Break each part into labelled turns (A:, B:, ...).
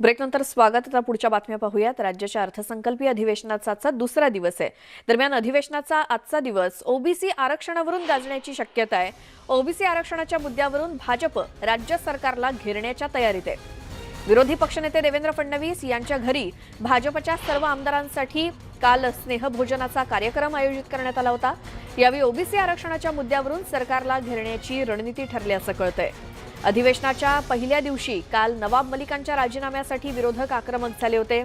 A: ब्रेकनंतर स्वागत. आता पुढच्या बातम्या पाहूयात. राज्याच्या अर्थसंकल्पीय अधिवेशनाचा आजचा दुसरा दिवस आहे. दरम्यान अधिवेशनाचा आजचा दिवस ओबीसी आरक्षणावरून गाजण्याची शक्यता आहे. ओबीसी आरक्षणाच्या मुद्द्यावरून भाजप राज्य सरकारला घेरण्याच्या तयारीत आहे. विरोधी पक्षनेते देवेंद्र फडणवीस यांच्या घरी भाजपच्या सर्व आमदारांसाठी काल स्नेहभोजनाचा कार्यक्रम आयोजित करण्यात आला होता. यावेळी ओबीसी आरक्षणाच्या मुद्द्यावरून सरकारला घेरण्याची रणनीती ठरली असं कळतंय. अधिवेशनाच्या पहिल्या दिवशी काल नवाब मलिकांच्या राजीनाम्यासाठी विरोधक आक्रमक झाले होते.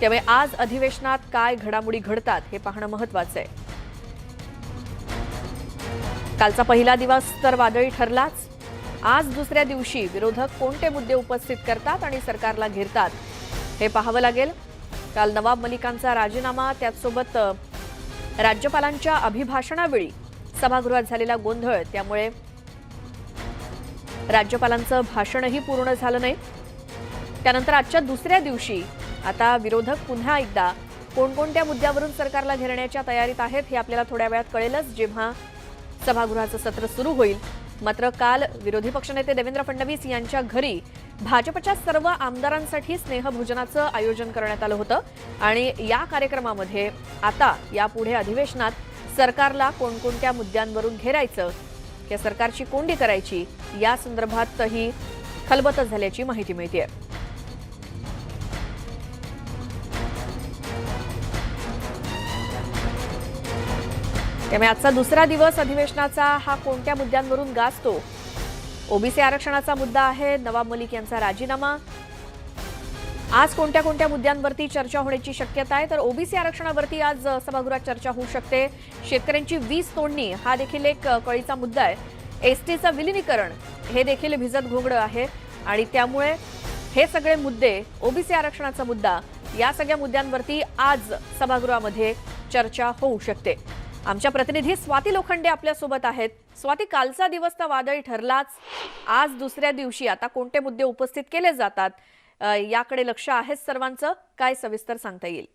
A: त्यामुळे आज अधिवेशनात काय घडामोडी घडतात हे पाहणं महत्वाचं आहे. कालचा पहिला दिवस तर वादळी ठरलाच. आज दुसऱ्या दिवशी विरोधक कोणते मुद्दे उपस्थित करतात आणि सरकारला घेरतात हे पाहावं लागेल. काल नवाब मलिकांचा राजीनामा त्याचसोबत राज्यपालांच्या अभिभाषणावेळी सभागृहात झालेला गोंधळ त्यामुळे राज्यपालांचं भाषणही पूर्ण झालं नाही. त्यानंतर आजच्या दुसऱ्या दिवशी आता विरोधक पुन्हा एकदा कोणकोणत्या मुद्द्यावरून सरकारला घेरण्याच्या तयारीत आहेत हे आपल्याला थोड्या वेळात कळेलच. जेव्हा सभागृहाचं सत्र सुरू होईल मात्र काल विरोधी पक्षनेते देवेंद्र फडणवीस यांच्या घरी भाजपच्या सर्व आमदारांसाठी स्नेहभोजनाचं आयोजन करण्यात आलं होतं आणि या कार्यक्रमामध्ये आता यापुढे अधिवेशनात सरकारला कोणकोणत्या मुद्द्यांवरून घेरायचं या सरकारची कोंडी करायची या संदर्भातही खलबत झाल्याची माहिती मिळते त्यामुळे आजचा दुसरा दिवस अधिवेशनाचा हा कोणत्या मुद्द्यांवरून गाजतो? ओबीसी आरक्षणाचा मुद्दा आहे नवाब मलिक यांचा राजीनामा आज कोणत्या कोणत्या मुद्द्यांवरती चर्चा होण्याची शक्यता आहे? तर ओबीसी आरक्षणावरती आज सभागृहात चर्चा होऊ शकते. शेतकऱ्यांची वीज तोडणी हा देखील एक कळीचा मुद्दा आहे. एसटीचं विलिनीकरण हे देखील भिजत घोंगडं आहे. आणि त्यामुळे हे सगळे मुद्दे ओबीसी आरक्षणाचा मुद्दा या सगळ्या मुद्द्यांवरती आज सभागृहामध्ये चर्चा होऊ शकते. आमच्या प्रतिनिधी स्वाती लोखंडे आपल्यासोबत आहेत. स्वाती कालचा दिवस तर वादळी ठरलाच. आज दुसऱ्या दिवशी आता कोणते मुद्दे उपस्थित केले जातात? याकडे लक्ष आहेच सर्वांचं? काय सविस्तर सांगता येईल?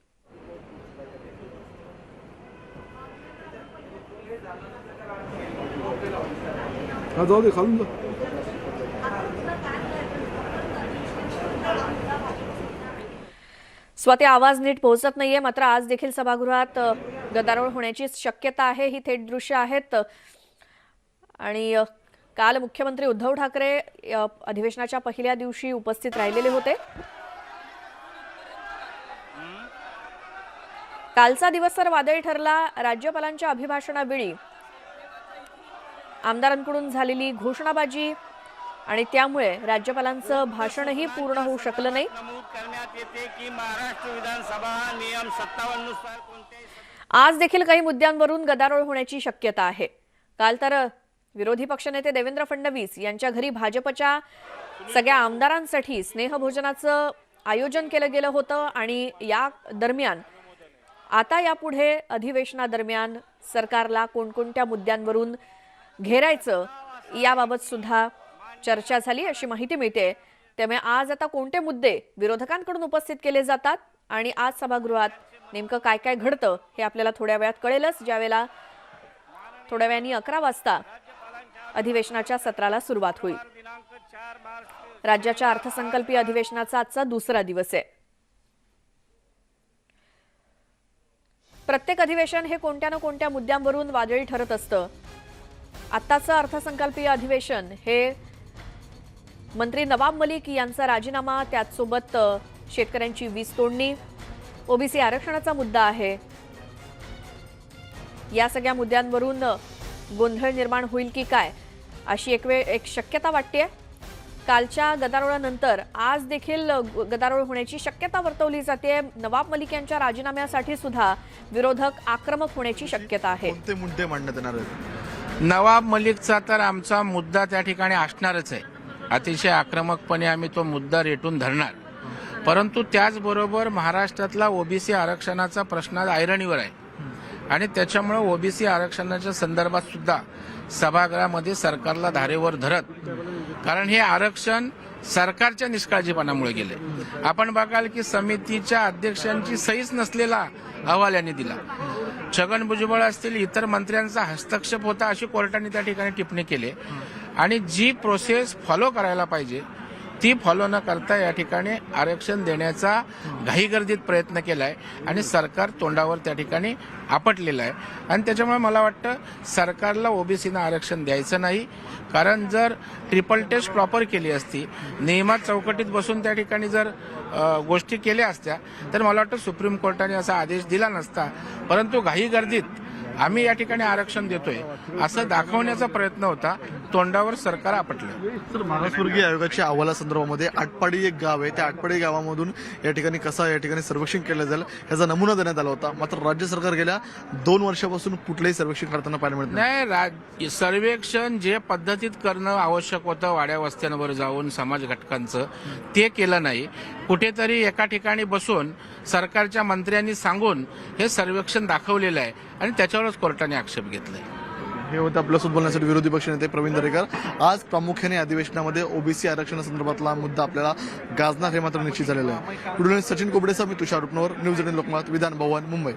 B: जाऊ दे खालून जा.
A: स्वाती आवाज नीट पोहोचत नाहीये मात्र आज देखील सभागृहात गदारोळ होण्याची शक्यता आहे ही थेट दृश्य आहेत. आणि काल मुख्यमंत्री उद्धव ठाकरे अधिवेशनाच्या पहिल्या दिवशी उपस्थित राहिलेले होते. कालचा दिवस तर वादळी ठरला. राज्यपालांच्या अभिभाषणावेळी आमदारांकडून झालेली घोषणाबाजी आणि त्यामुळे राज्यपालांचं भाषणही पूर्ण होऊ शकलं नाही. आज देखील काही मुद्द्यांवरून गदारोळ होण्याची शक्यता आहे. काल तर विरोधी पक्षनेते देवेंद्र फडणवीस यांच्या घरी भाजपच्या सगळ्या आमदारांसाठी स्नेहभोजनाचं आयोजन केलं गेलं होतं आणि या दरम्यान आता यापुढे अधिवेशनादरम्यान सरकारला कोणकोणत्या मुद्द्यांवरून घेरायचं याबाबत सुद्धा चर्चा झाली अशी माहिती मिळते. त्यामुळे आज आता कोणते मुद्दे विरोधकांकडून उपस्थित केले जातात आणि आज सभागृहात नेमकं काय काय घडतं हे आपल्याला थोड्या वेळात कळेलच. ज्यावेळेला थोड्या वेळाने अकरा वाजता अधिवेशनाच्या सत्राला सुरुवात होईल. राज्याच्या अर्थसंकल्पीय अधिवेशनाचा आजचा दुसरा दिवस आहे. प्रत्येक अधिवेशन हे कोणत्या ना कोणत्या मुद्द्यांवरून वादळी ठरत असतं. आत्ताचं अर्थसंकल्पीय अधिवेशन हे मंत्री नवाब मलिक यांचा राजीनामा त्याचसोबत शेतकऱ्यांची वीज तोडणी ओबीसी आरक्षणाचा मुद्दा आहे. या सगळ्या मुद्द्यांवरून गोंधळ निर्माण होईल की काय अशी एक वेळ एक शक्यता वाटते कालच्या गदारोळानंतर आज देखील गदारोळ होण्याची शक्यता वर्तवली जाते. नवाब मलिक यांच्या राजीनाम्यासाठी सुद्धा विरोधक आक्रमक होण्याची शक्यता आहे.
C: मुद्दे मांडण्यात येणार
D: नवाब मलिकचा तर आमचा मुद्दा त्या ठिकाणी असणारच आहे. अतिशय आक्रमकपणे आम्ही तो मुद्दा रेटून धरणार. परंतु त्याचबरोबर महाराष्ट्रातला ओबीसी आरक्षणाचा प्रश्न ऐरणीवर आहे. आणि त्याच्यामुळे ओबीसी आरक्षणाच्या संदर्भात सुद्धा सभागृहामध्ये सरकारला धारेवर धरत कारण हे आरक्षण सरकारच्या निष्काळजीपणामुळे गेले. आपण बघाल की समितीच्या अध्यक्षांची सहीच नसलेला अहवाल यांनी दिला. छगन भुजबळ असतील इतर मंत्र्यांचा हस्तक्षेप होता अशी कोर्टाने त्या ठिकाणी टिप्पणी केली. आणि जी प्रोसेस फॉलो करायला पाहिजे ती फॉलो न करता या ठिकाणी आरक्षण देण्याचा घाईगर्दीत प्रयत्न केला आहे आणि सरकार तोंडावर त्या ठिकाणी आपटलेलं आहे. आणि त्याच्यामुळे मला वाटतं सरकारला ओबीसीनं आरक्षण द्यायचं नाही. कारण जर ट्रिपल टेस्ट प्रॉपर केली असती नियमात चौकटीत बसून त्या ठिकाणी जर गोष्टी केल्या असत्या तर मला वाटतं सुप्रीम कोर्टाने असा आदेश दिला नसता. परंतु घाईगर्दीत आम्ही या ठिकाणी आरक्षण देतोय. असं दाखवण्याचा प्रयत्न होता. तोंडावर सरकार आपटलं.
C: तर मागासवर्गीय आयोगाच्या अहवालासंदर्भामध्ये आटपाडी एक गाव आहे. त्या आटपाडी गावामधून या ठिकाणी कसा या ठिकाणी सर्वेक्षण केलं जाईल याचा नमुना देण्यात आला होता. मात्र राज्य सरकार गेल्या दोन वर्षापासून कुठलंही सर्वेक्षण करताना पाहायला मिळत नाही.
D: सर्वेक्षण जे पद्धतीत करणं आवश्यक होतं वाड्या वस्त्यांवर जाऊन समाज घटकांचं ते केलं नाही. कुठेतरी एका ठिकाणी बसून सरकारच्या मंत्र्यांनी सांगून हे सर्वेक्षण दाखवलेलं आहे. आणि त्याच्यावरच कोर्टाने आक्षेप घेतलाय.
C: हे होतं आपल्यासोबत बोलण्यासाठी विरोधी पक्षनेते प्रवीण दरेकर. आज प्रामुख्याने अधिवेशनामध्ये ओबीसी आरक्षणासंदर्भातला मुद्दा आपल्याला गाजणार हे मात्र निश्चित झालेलं आहे. सचिन कोबडेसह मी तुषार रुपनवर न्यूज एटीन लोकमत विधान भवन मुंबई.